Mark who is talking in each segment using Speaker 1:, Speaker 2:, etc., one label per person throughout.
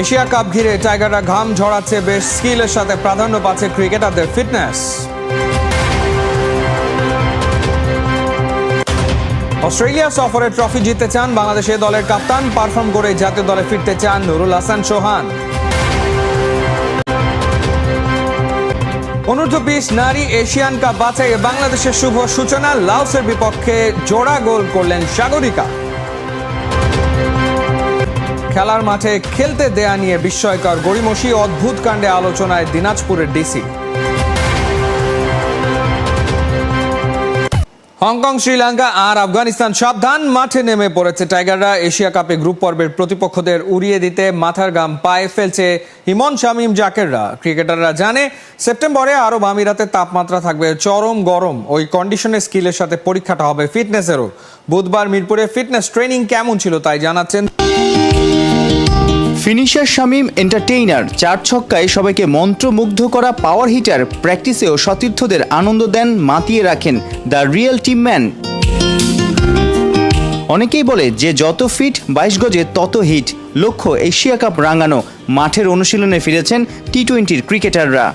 Speaker 1: Asia cup ঘিরে টাইগাররা ঘাম ঝরাচ্ছে, বেশ স্কিলের সাথে প্রাধান্য পাচ্ছে ক্রিকেটারদের ফিটনেস। অস্ট্রেলিয়া সফরে ট্রফি জিততে চান বাংলাদেশের দলের কাপ্তান, পারফর্ম করে জাতীয় দলে ফিরতে চান নুরুল হাসান সোহান। অনূর্ধ্ব বিশ নারী এশিয়ান কাপ বাছাইয়ে বাংলাদেশের শুভ সূচনা, লাওসের বিপক্ষে জোড়া গোল করলেন সাগরিকা। খেলার মাঠে খেলতে দেয়া নিয়ে বিস্ময়কর গড়িমসি অদ্ভুত কাণ্ডে আলোচনায় দিনাজপুরের ডিসি। হংকং, শ্রীলঙ্কা আর আফগানিস্তান সাবধান মাঠে নেমে পড়েছে টাইগাররা। এশিয়া কাপে গ্রুপ পর্বের প্রতিপক্ষদের উড়িয়ে দিতে মাথার গাম পায়ে ফেলছে হিমন শামীম জাকেররা। ক্রিকেটাররা জানে, সেপ্টেম্বরে আরব আমিরাতে তাপমাত্রা থাকবে চরম গরম। ওই কন্ডিশনের স্কিলের সাথে পরীক্ষাটা হবে ফিটনেসেরও বুধবার মিরপুরে ফিটনেস ট্রেনিং কেমন ছিল তাই জানাচ্ছেন
Speaker 2: ফিনিশার শামীম এন্টারটেইনার চার ছক্কায় সবাইকে মন্ত্রমুগ্ধ করা পাওয়ার হিটার প্র্যাকটিসেও সতীর্থদের আনন্দ দেন, মাতিয়ে রাখেন দ্য রিয়েল টিম ম্যান অনেকেই বলে যে যত ফিট বাইশ গজে তত হিট লক্ষ্য এশিয়া কাপ রাঙানো। মাঠের অনুশীলনে ফিরেছেন টি টোয়েন্টির ক্রিকেটাররা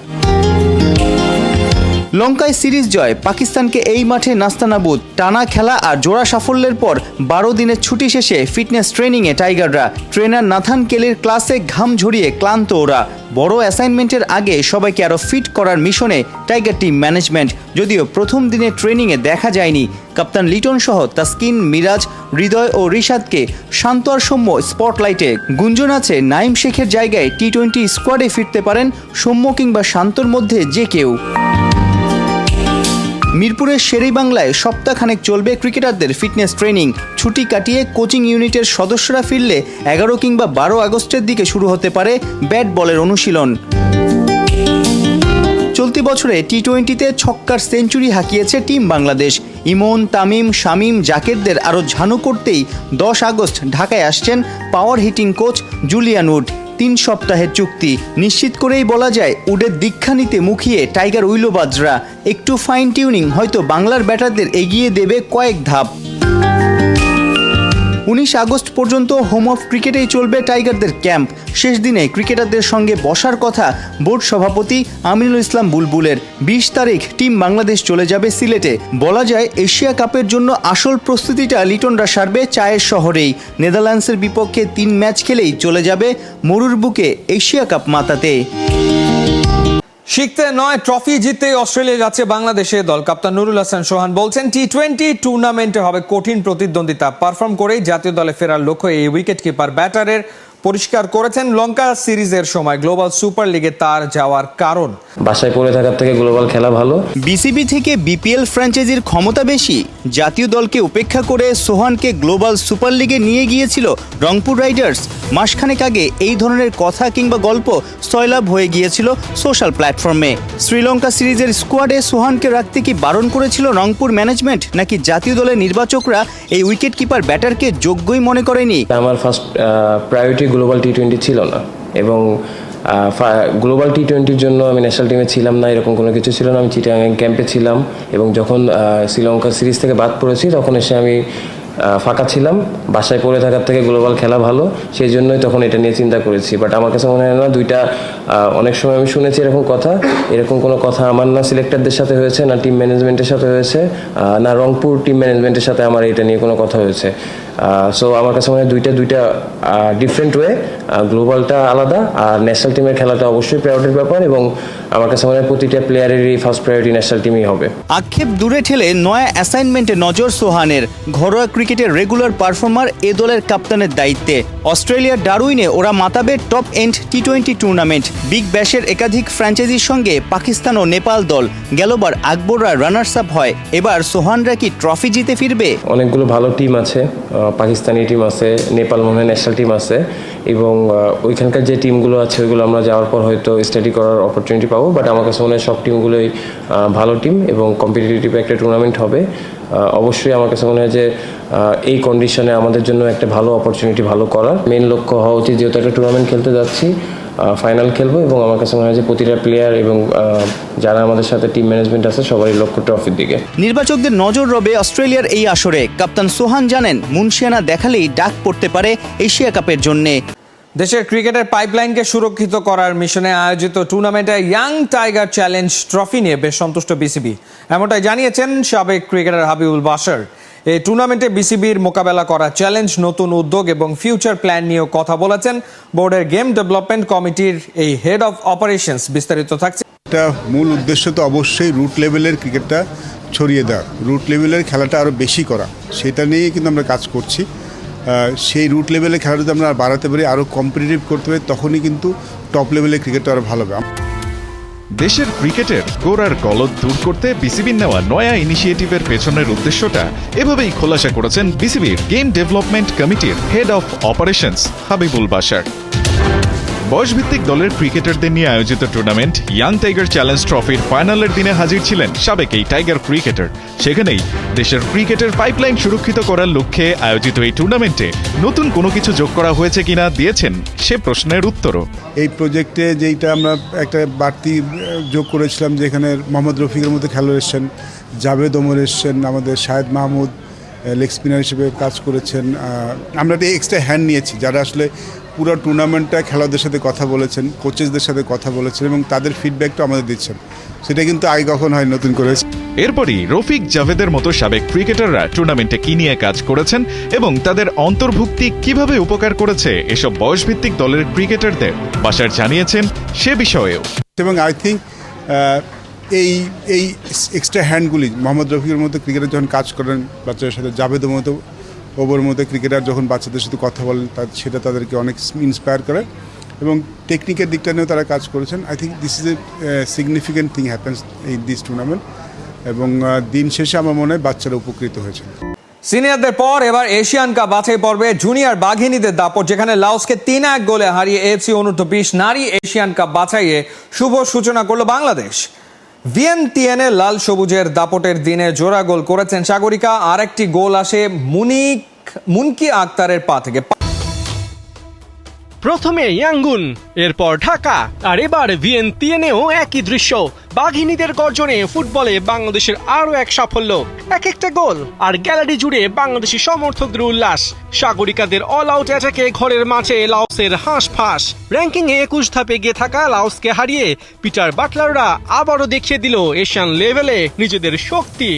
Speaker 2: লঙ্কায় সিরিজ জয়, পাকিস্তানকে এই মাঠে নাস্তানাবুদ, টানা খেলা আর জোড়া সাফল্যের পর বারো দিনের ছুটি শেষে ফিটনেস ট্রেনিংয়ে টাইগাররা। ট্রেনার নাথান কেলের ক্লাসে ঘাম ঝরিয়ে ক্লান্ত ওরা। বড় অ্যাসাইনমেন্টের আগে সবাইকে আরও ফিট করার মিশনে টাইগার টিম ম্যানেজমেন্ট, যদিও প্রথম দিনে ট্রেনিংয়ে দেখা যায়নি। কাপ্তান লিটন সহ তাসকিন, মিরাজ, হৃদয় ও রিশাদকে শান্ত আর সৌম্য স্পটলাইটে। গুঞ্জন আছে, নাইম শেখের জায়গায় টি টোয়েন্টি স্কোয়াডে ফিরতে পারেন সৌম্য কিংবা শান্তর মধ্যে যে কেউ। মিরপুরের শেরেই বাংলায় সপ্তাহখানেক চলবে ক্রিকেটারদের ফিটনেস ট্রেনিং। ছুটি কাটিয়ে কোচিং ইউনিটের সদস্যরা ফিরলে এগারো কিংবা বারো আগস্টের দিকে শুরু হতে পারে ব্যাট বলের অনুশীলন। চলতি বছরে টি টোয়েন্টিতে ছক্কার সেঞ্চুরি হাঁকিয়েছে টিম বাংলাদেশ। ইমন, তামিম, শামিম, জাকেরদের আরও ঝানু করতেই দশ আগস্ট ঢাকায় আসছেন power hitting coach Julian Wood. তিন সপ্তাহের চুক্তি। নিশ্চিত করেই বলা যায়, উডের দীক্ষা নিতে মুখিয়ে টাইগার উইলোবাজরা একটু ফাইন টিউনিং হয়তো বাংলার ব্যাটারদের এগিয়ে দেবে কয়েক ধাপ। উনিশ আগস্ট পর্যন্ত হোম অফ ক্রিকেটেই চলবে টাইগারদের ক্যাম্প। শেষ দিনে ক্রিকেটারদের সঙ্গে বসার কথা বোর্ড সভাপতি আমিনুল ইসলাম বুলবুলের। বিশ তারিখ টিম বাংলাদেশ চলে যাবে সিলেটে। বলা যায়, এশিয়া কাপের জন্য আসল প্রস্তুতিটা লিটনরা সারবে চায়ের শহরেই। নেদারল্যান্ডসের বিপক্ষে তিন ম্যাচ খেলেই চলে যাবে মরুর বুকে এশিয়া কাপ মাতাতে।
Speaker 1: শিখতে নয়, ট্রফি জিতে অস্ট্রেলিয়া যাচ্ছে বাংলাদেশের দল কাপ্তান নুরুল হাসান সোহান বলছেন টি টোয়েন্টি টুর্নামেন্টে হবে কঠিন প্রতিদ্বন্দ্বিতা। পারফর্ম করেই জাতীয় দলে ফেরার লক্ষ্য এই উইকেট কিপার ব্যাটারের পরিষ্কার করেছেন লঙ্কা সিরিজের সময় গ্লোবাল সুপার লিগে তার যাওয়ার কারণ।
Speaker 3: বাসায় পড়ে থাকার থেকে গ্লোবাল খেলা ভালো।
Speaker 2: বিসিবি থেকে বিপিএল ফ্র্যাঞ্চাইজির ক্ষমতা বেশি জাতীয় দলকে উপেক্ষা করে সোহানকে গ্লোবাল সুপার লিগে নিয়ে গিয়েছিল রংপুর রাইডার্স। মাসখানেক আগে এই ধরনের কথা কিংবা গল্প সয়লাভ হয়ে গিয়েছিল সোশ্যাল প্ল্যাটফর্মে। শ্রীলঙ্কা সিরিজের স্কোয়াডে সোহানকে রাখতে কি বারণ করেছিল রংপুর ম্যানেজমেন্ট নাকি জাতীয় দলের নির্বাচকরা এই উইকেট কিপার ব্যাটারকে যোগ্যই মনে করেনি?
Speaker 3: আমার first priority global T twenty ছিল না। এবং গ্লোবাল টি টোয়েন্টির জন্য আমি ন্যাশনাল টিমে ছিলাম না, এরকম কোনো কিছু ছিল না। আমি চিটাগাং ক্যাম্পে ছিলাম এবং যখন শ্রীলঙ্কা সিরিজ থেকে বাদ পড়েছি, তখন এসে আমি ফাঁকা ছিলাম। বাসায় পড়ে থাকার থেকে গ্লোবাল খেলা ভালো সেই জন্যই তখন এটা নিয়ে চিন্তা করেছি। বাট আমার কাছে মনে হয় না, দুইটা অনেক সময় আমি শুনেছি এরকম কথা। এরকম কোনো কথা আমার না সিলেক্টরদের সাথে হয়েছে, না টিম ম্যানেজমেন্টের সাথে হয়েছে না রংপুর টিম ম্যানেজমেন্টের সাথে আমার এটা নিয়ে কোনো কথা হয়েছে। সো আমার কাছে মনে হয় দুইটা দুইটা ডিফারেন্ট ওয়ে গ্লোবালটা আলাদা আর ন্যাশনাল টিমের খেলাটা অবশ্যই প্রায়োরিটির ব্যাপার এবং আমার কাছে মনে হয় প্রতিটা প্লেয়ারেরই ফার্স্ট প্রায়োরিটি ন্যাশনাল টিমই হবে।
Speaker 2: আক্ষেপ দূরে ঠেলে নয়া অ্যাসাইনমেন্টে নজর সোহানের ঘরোয়া ক্রিকেটের রেগুলার পারফর্মার এ দলের কাপ্তানের দায়িত্বে। অস্ট্রেলিয়ার ডারউইনে ওরা মাতাবে Top End T twenty tournament Big ব্যাশের একাধিক ফ্র্যাঞ্চাইজির সঙ্গে পাকিস্তান ও নেপাল দল। গেলবার আকবররা রানার্স আপ হয়। এবার সোহানরা কি ট্রফি জিতে ফিরবে?
Speaker 3: অনেকগুলো ভালো টিম আছে পাকিস্তানি টিম আছে, নেপাল মনে ন্যাশনাল টিম আছে এবং ওইখানকার যে টিমগুলো আছে ওইগুলো আমরা যাওয়ার পর হয়তো স্টাডি করার অপরচুনিটি পাবো বাট আমার কাছে মনে হয় সব টিমগুলোই ভালো টিম এবং কম্পিটিটিভ একটা টুর্নামেন্ট হবে। অবশ্যই আমার কাছে মনে হয় যে এই কন্ডিশনে আমাদের জন্য একটা ভালো অপরচুনিটি ভালো করার। মেন লক্ষ্য হওয়া উচিত যেহেতু একটা টুর্নামেন্ট খেলতে যাচ্ছি ফাইনাল খেলব এবং আমার কাছে মনে হয় যে প্রতিটা প্লেয়ার এবং যারা আমাদের সাথে টিম ম্যানেজমেন্ট আছে, সবারই লক্ষ্য ট্রফির দিকে।
Speaker 2: নির্বাচকদের নজর রবে অস্ট্রেলিয়ার এই আসরে। কাপ্তান সোহান জানেন, মুনশিয়ানা দেখালেই ডাক পড়তে পারে এশিয়া কাপের জন্যে।
Speaker 1: দেশের ক্রিকেটের পাইপলাইনকে সুরক্ষিত করার মিশনে আয়োজিত টুর্নামেন্টে ইয়াং টাইগার চ্যালেঞ্জ ট্রফি নিয়ে বেশ সন্তুষ্ট বিসিবি। এমনটাই জানিয়েছেন সাবেক ক্রিকেটার হাবিবুল বাশার। এই টুর্নামেন্টে বিসিবির মোকাবেলা করা চ্যালেঞ্জ, নতুন উদ্যোগ এবং ফিউচার প্ল্যান নিয়েও কথা বলেছেন বোর্ডের গেম ডেভেলপমেন্ট কমিটির এই হেড অফ অপারেশনস। বিস্তারিত থাকছে।
Speaker 4: এটা মূল উদ্দেশ্য তো অবশ্যই রুট লেভেলের ক্রিকেটটা ছড়িয়ে দেওয়া। রুট লেভেলের খেলাটা আরও বেশি করা। সেটা নিয়েই কিন্তু আমরা কাজ করছি। সেই রুট লেভেলে খেলা যদি আমরা বাড়াতে পারি আরও কম্পিটিটিভ করতে পারি, তখনই কিন্তু টপ লেভেলে ক্রিকেটটা আরও ভালো হবে।
Speaker 5: দেশের ক্রিকেটের গোড়ার গলদ দূর করতে বিসিবির নেওয়া নয়া ইনিশিয়েটিভের পেছনের উদ্দেশ্যটা এভাবেই খোলাসা করেছেন বিসিবির গেম ডেভেলপমেন্ট কমিটির head of operations Habibul Bashar. বয়সভিত্তিক দলের ক্রিকেটারদের নিয়ে আয়োজিত টুর্নামেন্ট ইয়াং টাইগার চ্যালেঞ্জ ট্রফির ফাইনালের দিনে হাজির ছিলেন সাবেক এই টাইগার ক্রিকেটার সেখানেই দেশের ক্রিকেটের পাইপলাইন সুরক্ষিত করার লক্ষ্যে আয়োজিত এই টুর্নামেন্টে নতুন কোনো কিছু যোগ করা হয়েছে কিনা দিয়েছেন সে প্রশ্নের উত্তরও।
Speaker 4: এই প্রজেক্টে যেইটা আমরা একটা বাড়তি যোগ করেছিলাম যেখানে মোহাম্মদ রফিকের মধ্যে খেলোয়াড় এসছেন, জাভেদ ওমর এসছেন, আমাদের শাহেদ মাহমুদ লেগ স্পিনার হিসেবে কাজ করেছেন আমরা একটা এক্সট্রা হ্যান্ড নিয়েছি, যারা আসলে পুরো টুর্নামেন্টটা খেলোয়াড়দের সাথে কথা বলেছেন কোচেসদের সাথে কথা বলেছেন এবং তাদের ফিডব্যাকটা আমাদের দিচ্ছেন। সেটা কিন্তু আগে কখন হয় নতুন করে।
Speaker 5: এরপরই রফিক জাভেদের মতো সাবেক ক্রিকেটাররা টুর্নামেন্টে কি নিয়ে কাজ করেছেন এবং তাদের অন্তর্ভুক্তি কীভাবে উপকার করেছে এসব বয়সভিত্তিক দলের ক্রিকেটারদের বাসার জানিয়েছেন সে বিষয়েও।
Speaker 4: এবং আই থিঙ্ক এই এই এক্সট্রা হ্যান্ডগুলি মোহাম্মদ রফিকের মতো ক্রিকেটার যখন কাজ করেন বাচ্চাদের সাথে জাভেদের মতো ওবর মধ্যে ক্রিকেটার যখন বাচ্চাদের সাথে কথা বলেন সেটা তাদেরকে অনেক ইন্সপায়ার করে। এবং টেকনিকের দিকটা নিয়েও তারা কাজ করেছেন। I think this is a significant thing happens in this tournament এবং দিন শেষে আমার মনে হয় বাচ্চারা উপকৃত হয়েছে
Speaker 1: সিনিয়রদের পর এবার এশিয়ান কাপ বাছাই পর্বে জুনিয়র বাঘিনীদের দাপট, যেখানে লাওসকে তিন এক গোলে হারিয়ে এফসি অনূর্ধ্ব বিশ নারী এশিয়ান কাপ বাছাইয়ে শুভ সূচনা করল বাংলাদেশ। ভিয়েনটিএনে লাল সবুজের দাপটের দিনে জোড়া গোল করেছেন সাগরিকা। আরেকটি গোল আসে মুনিক মুনকি আক্তারের পা থেকে।
Speaker 6: প্রথমে ইয়াঙ্গুন, এরপর ঢাকা, আর এবার ভিয়েন্তিয়েনেও একই দৃশ্য। বাঘিনীদের গর্জনে ফুটবলে বাংলাদেশের আরও এক সাফল্য, এক একটা গোল, আর গ্যালারি জুড়ে বাংলাদেশি সমর্থকদের উল্লাস। সাগরিকাদের অল আউট অ্যাটাকে ঘরের মাঠে লাওসের হাঁস ফাঁস র্যাঙ্কিং এ একুশ ধাপে গিয়ে থাকা লাওসকে হারিয়ে পিটার বাটলাররা আবারও দেখিয়ে দিল এশিয়ান লেভেলে নিজেদের শক্তি।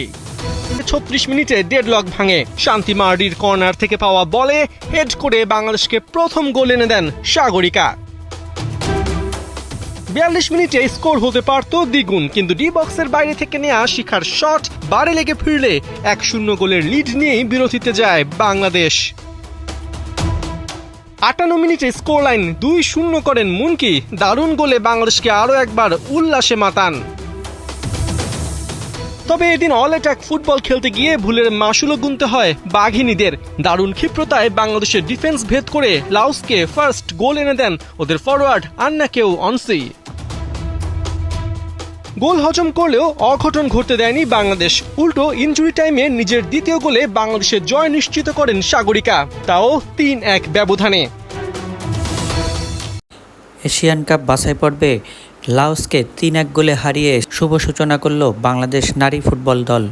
Speaker 6: ছত্রিশ মিনিটে ডেডলক ভাঙে। শান্তি মার্ডির কর্নার থেকে পাওয়া বলে হেড করে বাংলাদেশকে প্রথম গোল এনে দেন সাগরিকা। বিয়াল্লিশ মিনিটে স্কোর হতে পারত দ্বিগুণ, কিন্তু ডি বক্সের বাইরে থেকে নেওয়া শিখার শট বারে লেগে ফিরলে এক শূন্য গোলের লিড নিয়েই বিরতিতে যায় বাংলাদেশ। আটান্ন মিনিটে স্কোর লাইন দুই শূন্য করেন মুনকি, দারুণ গোলে বাংলাদেশকে আরও একবার উল্লাসে মাতান। তবে এদিন অল অ্যাটাক ফুটবল খেলতে গিয়ে ভুলের মাসুলও গুনতে হয় বাঘিনীদের। দারুণ ক্ষিপ্রতায় বাংলাদেশের ডিফেন্স ভেদ করে লাউসকে ফার্স্ট গোল এনে দেন ওদের ফরওয়ার্ড আন্না কেউ অনসি গোল হজম করলেও অঘটন ঘটতে দেয়নি বাংলাদেশ। উল্টো ইনজুরি টাইমে নিজের দ্বিতীয় গোলে বাংলাদেশের জয় নিশ্চিত করেন সাগরিকা। তাও তিন এক ব্যবধানে।
Speaker 7: এশিয়ান কাপ বাছাই পর্বে লাওসকে তিন এক গোলে হারিয়ে শুভ সূচনা করল বাংলাদেশ নারী ফুটবল দল।